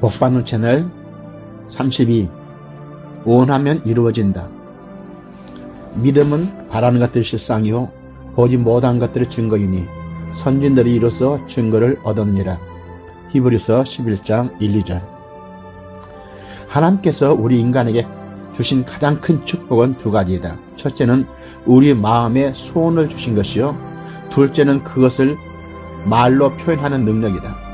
복받는 채널 32 원하면 이루어진다. 믿음은 바라는 것들이 실상이요 보지 못한 것들의 증거이니 선진들이 이로써 증거를 얻었니라. 히브리서 11장 1, 2절 하나님께서 우리 인간에게 주신 가장 큰 축복은 두 가지이다. 첫째는 우리 마음에 소원을 주신 것이요. 둘째는 그것을 말로 표현하는 능력이다.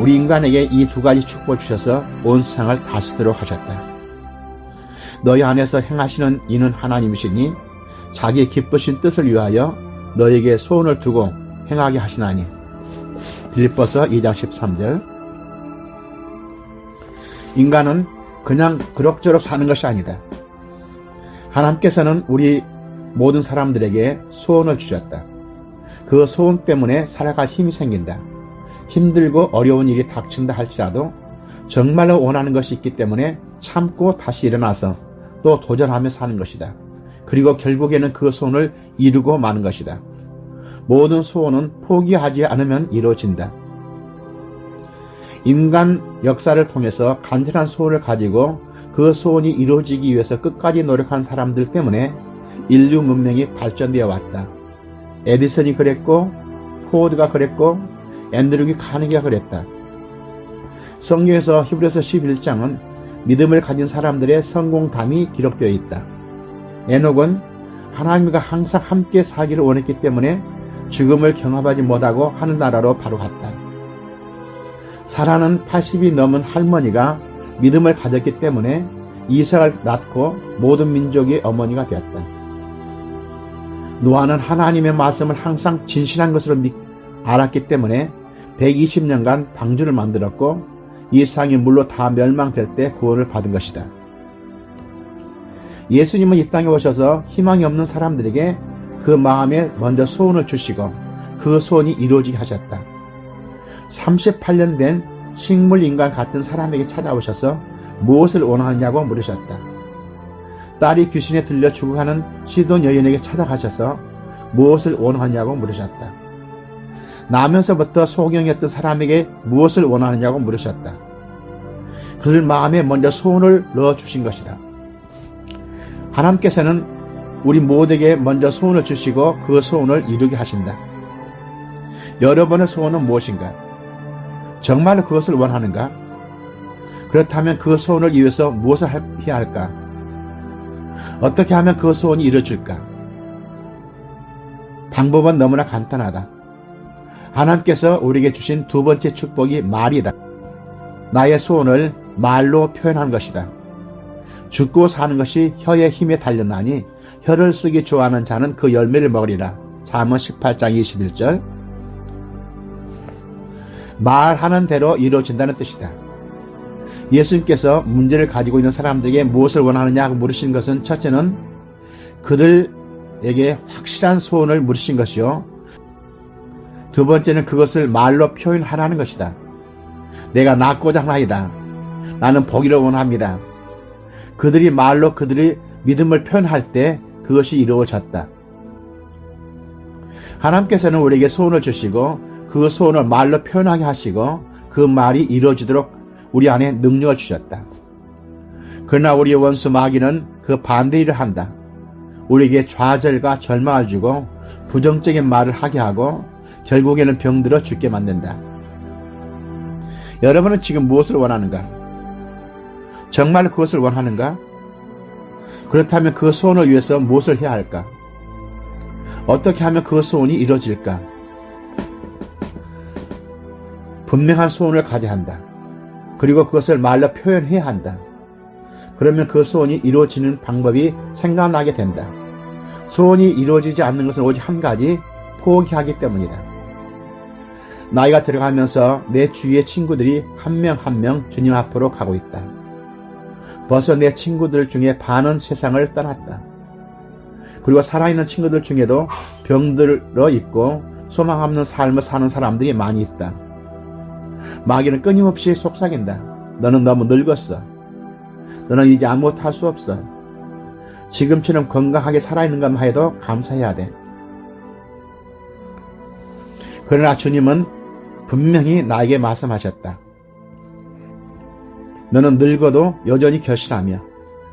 우리 인간에게 이 두 가지 축복을 주셔서 온 세상을 다스리도록 하셨다. 너희 안에서 행하시는 이는 하나님이시니 자기 기쁘신 뜻을 위하여 너에게 소원을 두고 행하게 하시나니. 빌립보서 2장 13절 인간은 그냥 그럭저럭 사는 것이 아니다. 하나님께서는 우리 모든 사람들에게 소원을 주셨다. 그 소원 때문에 살아갈 힘이 생긴다. 힘들고 어려운 일이 닥친다 할지라도 정말로 원하는 것이 있기 때문에 참고 다시 일어나서 또 도전하며 사는 것이다. 그리고 결국에는 그 소원을 이루고 마는 것이다. 모든 소원은 포기하지 않으면 이루어진다. 인간 역사를 통해서 간절한 소원을 가지고 그 소원이 이루어지기 위해서 끝까지 노력한 사람들 때문에 인류 문명이 발전되어 왔다. 에디슨이 그랬고, 포드가 그랬고, 앤드루기 카네기가 그랬다. 성경에서 히브리서 11장은 믿음을 가진 사람들의 성공담이 기록되어 있다. 에녹은 하나님과 항상 함께 살기를 원했기 때문에 죽음을 경험하지 못하고 하늘나라로 바로 갔다. 사라는 80이 넘은 할머니가 믿음을 가졌기 때문에 이삭을 낳고 모든 민족의 어머니가 되었다. 노아는 하나님의 말씀을 항상 진실한 것으로 믿, 알았기 때문에 120년간 방주를 만들었고 이 상이 물로 다 멸망될 때 구원을 받은 것이다. 예수님은 이 땅에 오셔서 희망이 없는 사람들에게 그 마음에 먼저 소원을 주시고 그 소원이 이루어지게 하셨다. 38년 된 식물 인간 같은 사람에게 찾아오셔서 무엇을 원하느냐고 물으셨다. 딸이 귀신에 들려 죽어가는 시돈 여인에게 찾아가셔서 무엇을 원하느냐고 물으셨다. 나면서부터 소경이었던 사람에게 무엇을 원하느냐고 물으셨다. 그들 마음에 먼저 소원을 넣어 주신 것이다. 하나님께서는 우리 모두에게 먼저 소원을 주시고 그 소원을 이루게 하신다. 여러분의 소원은 무엇인가? 정말 그것을 원하는가? 그렇다면 그 소원을 위해서 무엇을 해야 할까? 어떻게 하면 그 소원이 이루어질까? 방법은 너무나 간단하다. 하나님께서 우리에게 주신 두 번째 축복이 말이다. 나의 소원을 말로 표현하는 것이다. 죽고 사는 것이 혀의 힘에 달렸나니 혀를 쓰기 좋아하는 자는 그 열매를 먹으리라. 잠언 18장 21절 말하는 대로 이루어진다는 뜻이다. 예수님께서 문제를 가지고 있는 사람들에게 무엇을 원하느냐 고 물으신 것은 첫째는 그들에게 확실한 소원을 물으신 것이요. 두 번째는 그것을 말로 표현하라는 것이다. 내가 낳고자 하나이다. 나는 보기를 원합니다. 그들이 말로 그들의 믿음을 표현할 때 그것이 이루어졌다. 하나님께서는 우리에게 소원을 주시고 그 소원을 말로 표현하게 하시고 그 말이 이루어지도록 우리 안에 능력을 주셨다. 그러나 우리의 원수 마귀는 그 반대 일을 한다. 우리에게 좌절과 절망을 주고 부정적인 말을 하게 하고 결국에는 병들어 죽게 만든다. 여러분은 지금 무엇을 원하는가? 정말 그것을 원하는가? 그렇다면 그 소원을 위해서 무엇을 해야 할까? 어떻게 하면 그 소원이 이루어질까? 분명한 소원을 가져야 한다. 그리고 그것을 말로 표현해야 한다. 그러면 그 소원이 이루어지는 방법이 생각나게 된다. 소원이 이루어지지 않는 것은 오직 한 가지, 포기하기 때문이다. 나이가 들어가면서 내 주위의 친구들이 한명 한 명 주님 앞으로 가고 있다. 벌써 내 친구들 중에 반은 세상을 떠났다. 그리고 살아있는 친구들 중에도 병들어 있고 소망 없는 삶을 사는 사람들이 많이 있다. 마귀는 끊임없이 속삭인다. 너는 너무 늙었어. 너는 이제 아무것도 할 수 없어. 지금처럼 건강하게 살아있는 것만 해도 감사해야 돼. 그러나 주님은 분명히 나에게 말씀하셨다. 너는 늙어도 여전히 결실하며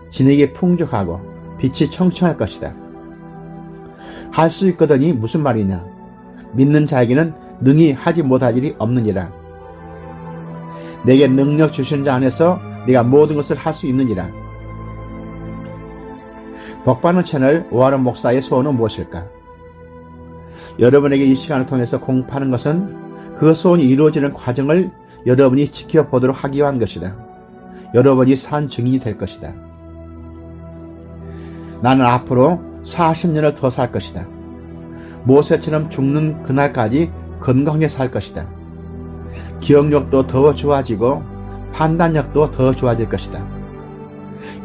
진에게 풍족하고 빛이 청청할 것이다. 할 수 있거든이 무슨 말이냐? 믿는 자에게는 능히 하지 못할 일이 없느니라. 내게 능력 주신 자 안에서 네가 모든 것을 할 수 있느니라. 복받는 채널 오하른 목사의 소원은 무엇일까? 여러분에게 이 시간을 통해서 공부하는 것은 그 소원이 이루어지는 과정을 여러분이 지켜보도록 하기 위한 것이다. 여러분이 산 증인이 될 것이다. 나는 앞으로 40년을 더 살 것이다. 모세처럼 죽는 그날까지 건강하게 살 것이다. 기억력도 더 좋아지고 판단력도 더 좋아질 것이다.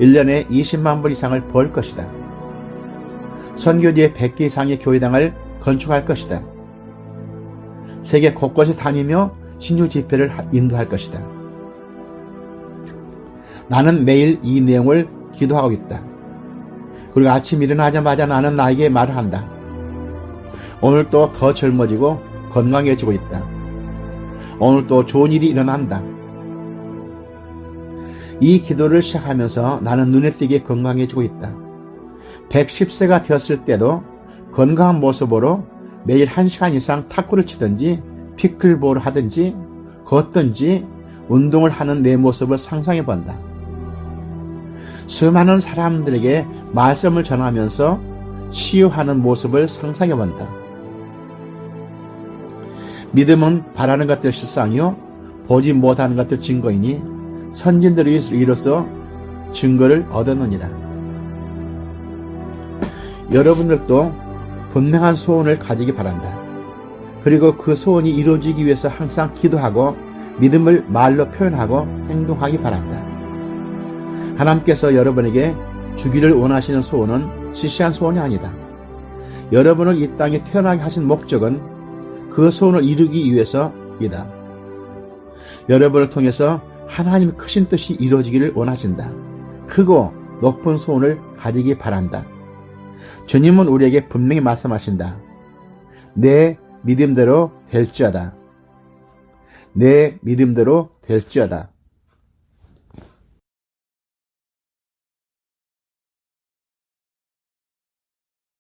1년에 20만 불 이상을 벌 것이다. 선교지에 100개 이상의 교회당을 건축할 것이다. 세계 곳곳에 다니며 신유 집회를 하- 인도할 것이다. 나는 매일 이 내용을 기도하고 있다. 그리고 아침 일어나자마자 나는 나에게 말을 한다. 오늘 또 더 젊어지고 건강해지고 있다. 오늘 또 좋은 일이 일어난다. 이 기도를 시작하면서 나는 눈에 띄게 건강해지고 있다. 110세가 되었을 때도 건강한 모습으로 매일 1시간 이상 탁구를 치든지 피클볼을 하든지 걷든지 운동을 하는 내 모습을 상상해 본다. 수많은 사람들에게 말씀을 전하면서 치유하는 모습을 상상해 본다. 믿음은 바라는 것들 실상이요 보지 못하는 것들 증거이니 선진들이 이로써 증거를 얻었느니라. 여러분들도 분명한 소원을 가지기 바란다. 그리고 그 소원이 이루어지기 위해서 항상 기도하고 믿음을 말로 표현하고 행동하기 바란다. 하나님께서 여러분에게 주기를 원하시는 소원은 시시한 소원이 아니다. 여러분을 이 땅에 태어나게 하신 목적은 그 소원을 이루기 위해서이다. 여러분을 통해서 하나님의 크신 뜻이 이루어지기를 원하신다. 크고 높은 소원을 가지기 바란다. 주님은 우리에게 분명히 말씀하신다. 내 믿음대로 될지어다. 내 믿음대로 될지어다.